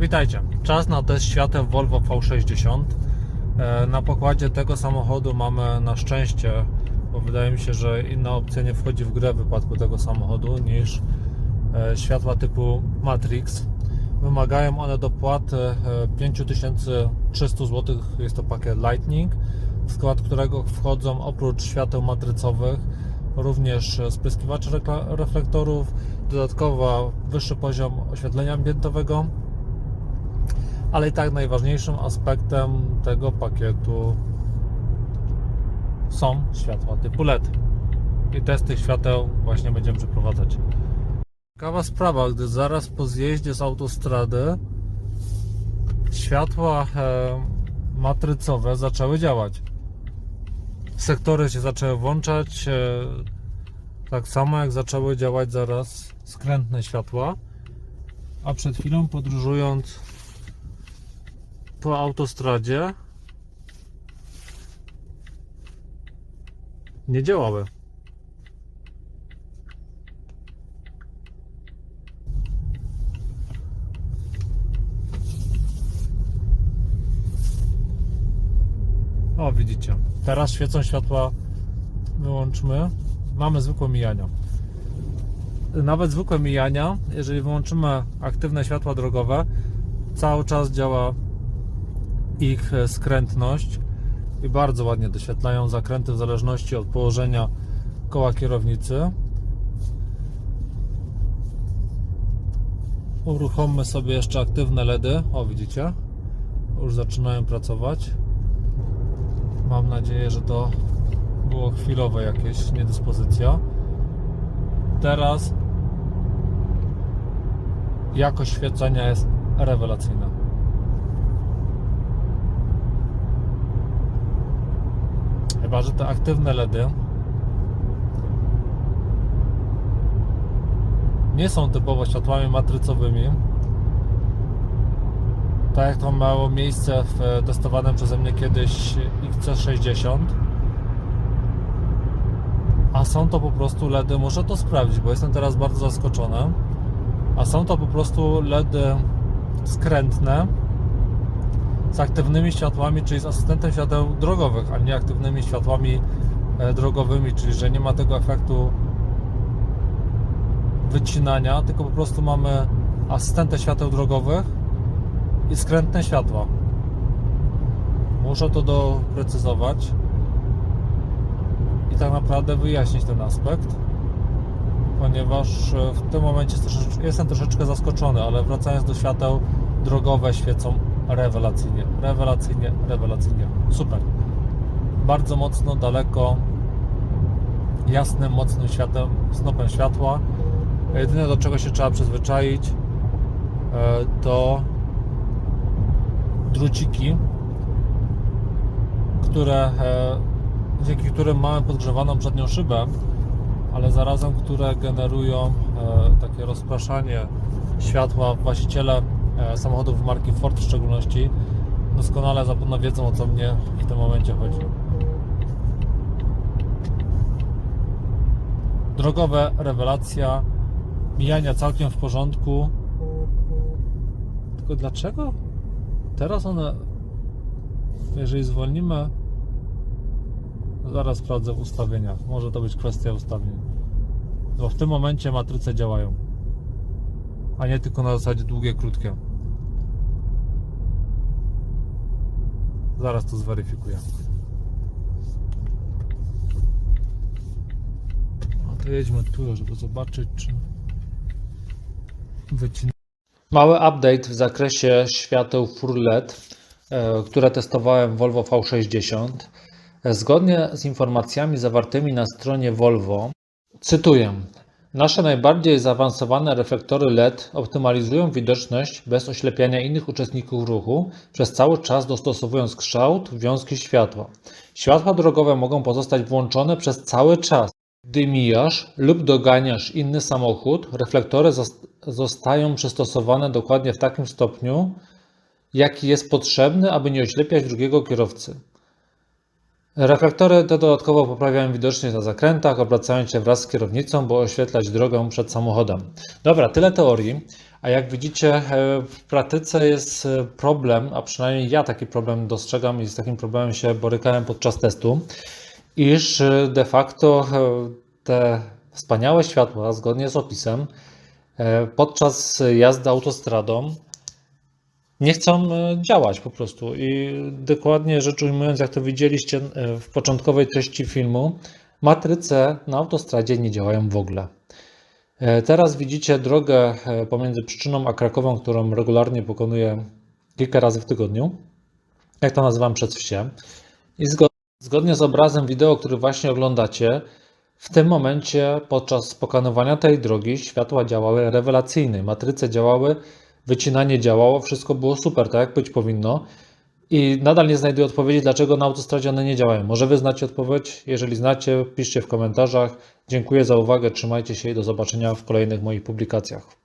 Witajcie. Czas na test świateł Volvo V60. E, Na pokładzie tego samochodu mamy na szczęście, bo wydaje mi się, że inna opcja nie wchodzi w grę w wypadku tego samochodu niż e, światła typu Matrix. Wymagają one dopłaty e, 5300 zł. Jest to pakiet Lightning, w skład którego wchodzą oprócz świateł matrycowych również spryskiwacze reflektorów, dodatkowo wyższy poziom oświetlenia ambientowego, ale i tak najważniejszym aspektem tego pakietu są światła typu LED. I test tych świateł właśnie będziemy przeprowadzać. Ciekawa sprawa, gdy zaraz po zjeździe z autostrady światła e, matrycowe zaczęły działać. Sektory się zaczęły włączać, e, tak samo jak zaczęły działać zaraz skrętne światła. A przed chwilą podróżując po autostradzie nie działały. O, widzicie. Teraz świecą światła. Wyłączmy. Mamy zwykłe mijania. Nawet zwykłe mijania, jeżeli wyłączymy aktywne światła drogowe, cały czas działa ich e, skrętność i bardzo ładnie doświetlają zakręty w zależności od położenia koła kierownicy. Uruchommy sobie jeszcze aktywne LEDy. O, widzicie? Już zaczynają pracować. Mam nadzieję, że to było chwilowe jakieś niedyspozycja. Teraz jakość świecenia jest rewelacyjna. Chyba, że te aktywne LEDy nie są typowo światłami matrycowymi. Tak jak to miało miejsce w e, testowanym przeze mnie kiedyś XC60. A są to po prostu LEDy, muszę to sprawdzić, bo jestem teraz bardzo zaskoczony. A są to po prostu LEDy skrętne z aktywnymi światłami, czyli z asystentem świateł drogowych, a nie aktywnymi światłami e, drogowymi, czyli że nie ma tego efektu wycinania, tylko po prostu mamy asystentę świateł drogowych i skrętne światła. Muszę to doprecyzować i tak naprawdę wyjaśnić ten aspekt, ponieważ e, w tym momencie jestem troszeczkę zaskoczony, ale wracając do świateł, drogowe świecą rewelacyjnie, rewelacyjnie, rewelacyjnie. Super. Bardzo mocno, daleko, jasnym, mocnym światem, snopem światła. Jedyne do czego się trzeba przyzwyczaić e, to druciki, które, e, dzięki którym mamy podgrzewaną przednią szybę, ale zarazem które generują e, takie rozpraszanie światła. Właściciele samochodów marki Ford w szczególności doskonale zapewne wiedzą o co mnie w tym momencie chodzi. Drogowe rewelacja, mijania całkiem w porządku. Tylko dlaczego teraz one, jeżeli zwolnimy, zaraz sprawdzę w ustawieniach. Może to być kwestia ustawień. Bo w tym momencie matryce działają, a nie tylko na zasadzie długie, krótkie. Zaraz to zweryfikuję. No to jedźmy tu, żeby zobaczyć, czy wycina. Mały update w zakresie świateł Fur LED, e, które testowałem w Volvo V60. E, Zgodnie z informacjami zawartymi na stronie Volvo, cytuję: Nasze najbardziej zaawansowane reflektory LED optymalizują widoczność bez oślepiania innych uczestników ruchu, przez cały czas dostosowując kształt, wiązki światła. Światła drogowe mogą pozostać włączone przez cały czas. Gdy mijasz lub doganiasz inny samochód, reflektory zos- zostają przystosowane dokładnie w takim stopniu, jaki jest potrzebny, aby nie oślepiać drugiego kierowcy. Reflektory te dodatkowo poprawiają widoczność na zakrętach, obracając się wraz z kierownicą, by oświetlać drogę przed samochodem. Dobra, tyle teorii. A jak widzicie, e, w praktyce jest e, problem, a przynajmniej ja taki problem dostrzegam i z takim problemem się borykałem podczas testu, iż e, de facto te wspaniałe światła, zgodnie z opisem, podczas jazdy autostradą nie chcą e, działać po prostu. I dokładnie rzecz ujmując, jak to widzieliście e, w początkowej treści filmu, matryce na autostradzie nie działają w ogóle. E, Teraz widzicie drogę pomiędzy Pszczyną a Krakową, którą regularnie pokonuję kilka razy w tygodniu. Jak to nazywam przez wsie. I zgo- zgodnie z obrazem wideo, który właśnie oglądacie, w tym momencie podczas pokonywania tej drogi światła działały rewelacyjnie, matryce działały, wycinanie działało, wszystko było super, tak jak być powinno. I nadal nie znajduję odpowiedzi, dlaczego na autostradzie one nie działają. Może wy znacie odpowiedź? Jeżeli znacie, piszcie w komentarzach. Dziękuję za uwagę, trzymajcie się i do zobaczenia w kolejnych moich publikacjach.